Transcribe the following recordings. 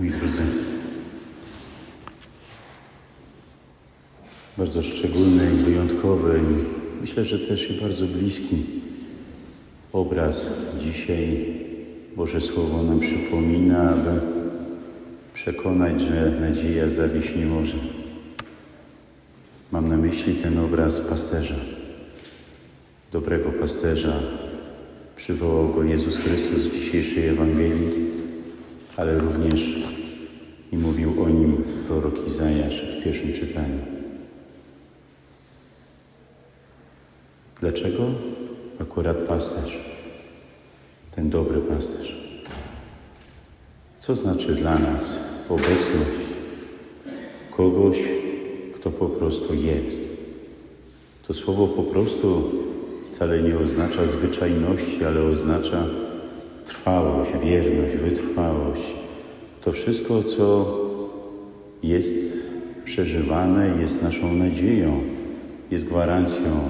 Moi drodzy, bardzo szczególny i wyjątkowy i myślę, że też i bardzo bliski obraz dzisiaj Boże Słowo nam przypomina, aby przekonać, że nadzieja zawieść nie może. Mam na myśli ten obraz pasterza, dobrego pasterza. Przywołał go Jezus Chrystus w dzisiejszej Ewangelii, ale również i mówił o nim prorok Izajasz w pierwszym czytaniu. Dlaczego akurat pasterz? Ten dobry pasterz. Co znaczy dla nas obecność kogoś, kto po prostu jest? To słowo po prostu wcale nie oznacza zwyczajności, ale oznacza trwałość, wierność, wytrwałość. To wszystko, co jest przeżywane, jest naszą nadzieją, jest gwarancją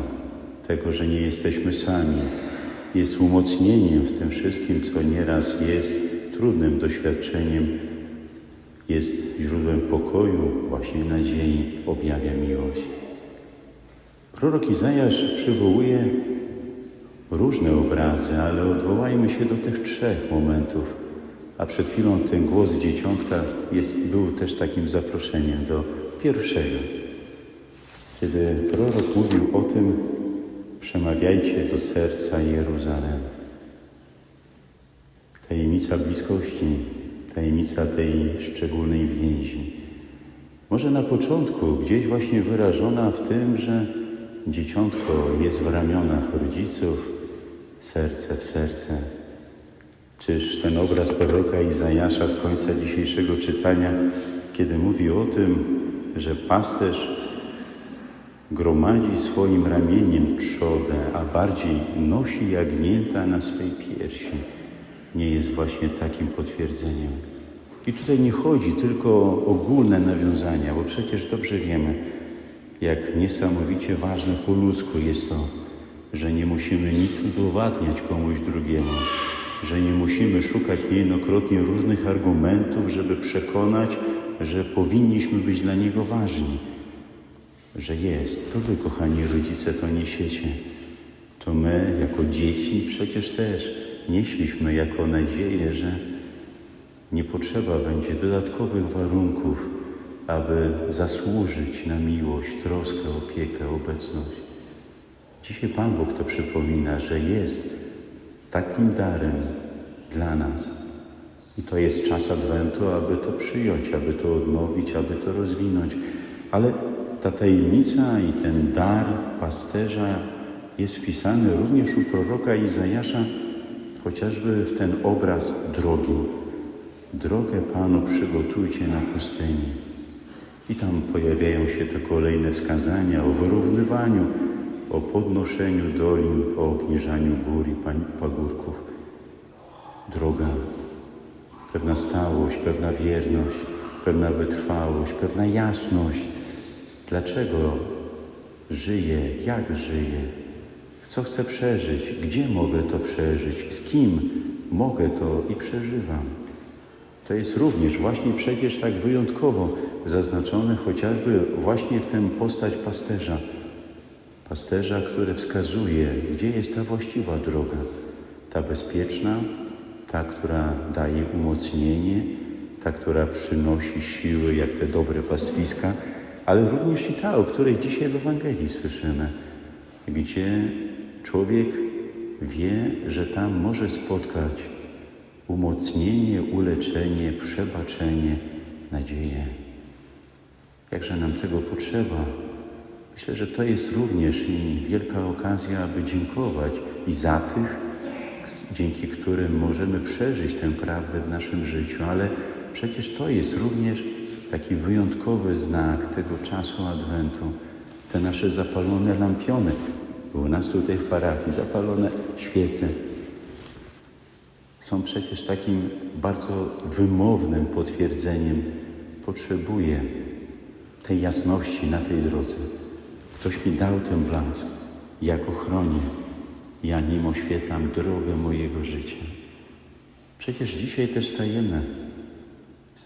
tego, że nie jesteśmy sami. Jest umocnieniem w tym wszystkim, co nieraz jest trudnym doświadczeniem, jest źródłem pokoju, właśnie nadziei, objawia miłość. Prorok Izajasz przywołuje różne obrazy, ale odwołajmy się do tych trzech momentów. A przed chwilą ten głos dzieciątka jest, był też takim zaproszeniem do pierwszego. Kiedy prorok mówił o tym, przemawiajcie do serca Jeruzalem. Tajemnica bliskości, tajemnica tej szczególnej więzi. Może na początku gdzieś właśnie wyrażona w tym, że dzieciątko jest w ramionach rodziców, serce w serce. Czyż ten obraz proroka Izajasza z końca dzisiejszego czytania, kiedy mówi o tym, że pasterz gromadzi swoim ramieniem trzodę, a bardziej nosi jagnięta na swej piersi, nie jest właśnie takim potwierdzeniem. I tutaj nie chodzi tylko o ogólne nawiązania, bo przecież dobrze wiemy, jak niesamowicie ważne po ludzku jest to, że nie musimy nic udowadniać komuś drugiemu, że nie musimy szukać niejednokrotnie różnych argumentów, żeby przekonać, że powinniśmy być dla niego ważni, że jest. To wy, kochani rodzice, to niesiecie. To my, jako dzieci, przecież też nieśliśmy jako nadzieję, że nie potrzeba będzie dodatkowych warunków, aby zasłużyć na miłość, troskę, opiekę, obecność. Dzisiaj Pan Bóg to przypomina, że jest takim darem dla nas. I to jest czas Adwentu, aby to przyjąć, aby to odnowić, aby to rozwinąć. Ale ta tajemnica i ten dar pasterza jest wpisany również u proroka Izajasza, chociażby w ten obraz drogi. Drogę Panu przygotujcie na pustyni. I tam pojawiają się te kolejne wskazania o wyrównywaniu, o podnoszeniu dolin, o obniżaniu gór i pagórków. Droga, pewna stałość, pewna wierność, pewna wytrwałość, pewna jasność. Dlaczego żyję, jak żyję, co chcę przeżyć, gdzie mogę to przeżyć, z kim mogę to i przeżywam. To jest również właśnie przecież tak wyjątkowo zaznaczone chociażby właśnie w tym postać pasterza. Pasterza, który wskazuje, gdzie jest ta właściwa droga, ta bezpieczna, ta, która daje umocnienie, ta, która przynosi siły, jak te dobre pastwiska, ale również i ta, o której dzisiaj w Ewangelii słyszymy, gdzie człowiek wie, że tam może spotkać umocnienie, uleczenie, przebaczenie, nadzieję. Jakże nam tego potrzeba. Myślę, że to jest również i wielka okazja, aby dziękować i za tych, dzięki którym możemy przeżyć tę prawdę w naszym życiu, ale przecież to jest również taki wyjątkowy znak tego czasu Adwentu. Te nasze zapalone lampiony, bo u nas tutaj w parafii zapalone świece, są przecież takim bardzo wymownym potwierdzeniem. Potrzebuję tej jasności na tej drodze. Ktoś mi dał ten blask. Ja go. Ja nim oświetlam drogę mojego życia. Przecież dzisiaj też stajemy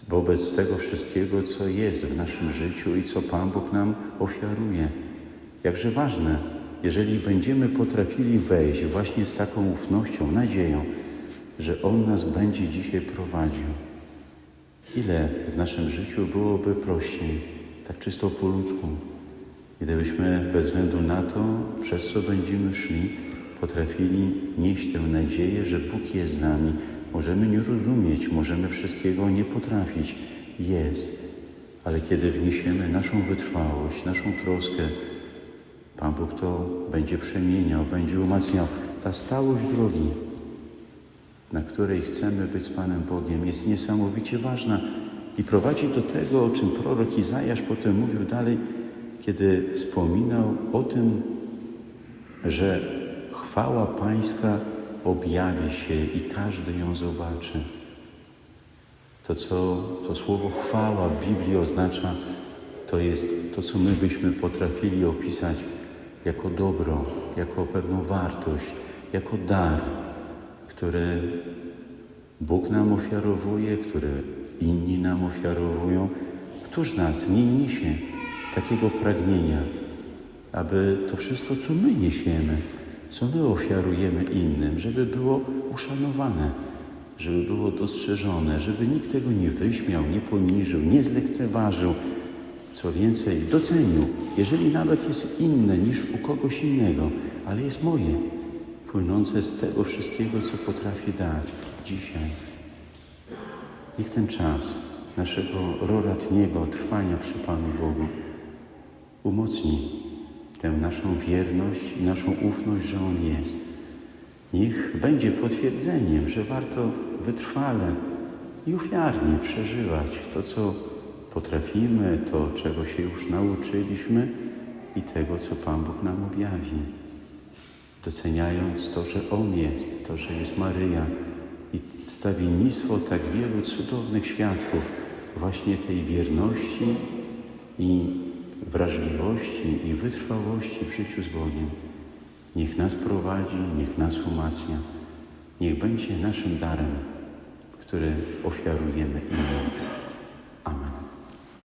wobec tego wszystkiego, co jest w naszym życiu i co Pan Bóg nam ofiaruje. Jakże ważne, jeżeli będziemy potrafili wejść właśnie z taką ufnością, nadzieją, że On nas będzie dzisiaj prowadził. Ile w naszym życiu byłoby prościej, tak czysto po ludzku, gdybyśmy bez względu na to, przez co będziemy szli, potrafili nieść tę nadzieję, że Bóg jest z nami. Możemy nie rozumieć, możemy wszystkiego nie potrafić. Jest. Ale kiedy wniesiemy naszą wytrwałość, naszą troskę, Pan Bóg to będzie przemieniał, będzie umacniał. Ta stałość drogi, na której chcemy być z Panem Bogiem, jest niesamowicie ważna i prowadzi do tego, o czym prorok Izajasz potem mówił dalej, kiedy wspominał o tym, że chwała Pańska objawi się i każdy ją zobaczy. To, co to słowo chwała w Biblii oznacza, to jest to, co my byśmy potrafili opisać jako dobro, jako pewną wartość, jako dar, który Bóg nam ofiarowuje, który inni nam ofiarowują. Któż z nas nie niesie takiego pragnienia, aby to wszystko, co my niesiemy, co my ofiarujemy innym, żeby było uszanowane, żeby było dostrzeżone, żeby nikt tego nie wyśmiał, nie poniżył, nie zlekceważył, co więcej, docenił, jeżeli nawet jest inne niż u kogoś innego, ale jest moje, płynące z tego wszystkiego, co potrafię dać dzisiaj. Niech ten czas naszego roratniego trwania przy Panu Bogu umocni tę naszą wierność i naszą ufność, że On jest. Niech będzie potwierdzeniem, że warto wytrwale i ofiarnie przeżywać to, co potrafimy, to, czego się już nauczyliśmy i tego, co Pan Bóg nam objawi. Doceniając to, że On jest, to, że jest Maryja wstawiennictwo tak wielu cudownych świadków właśnie tej wierności i wrażliwości i wytrwałości w życiu z Bogiem. Niech nas prowadzi, niech nas umacnia, niech będzie naszym darem, który ofiarujemy innym.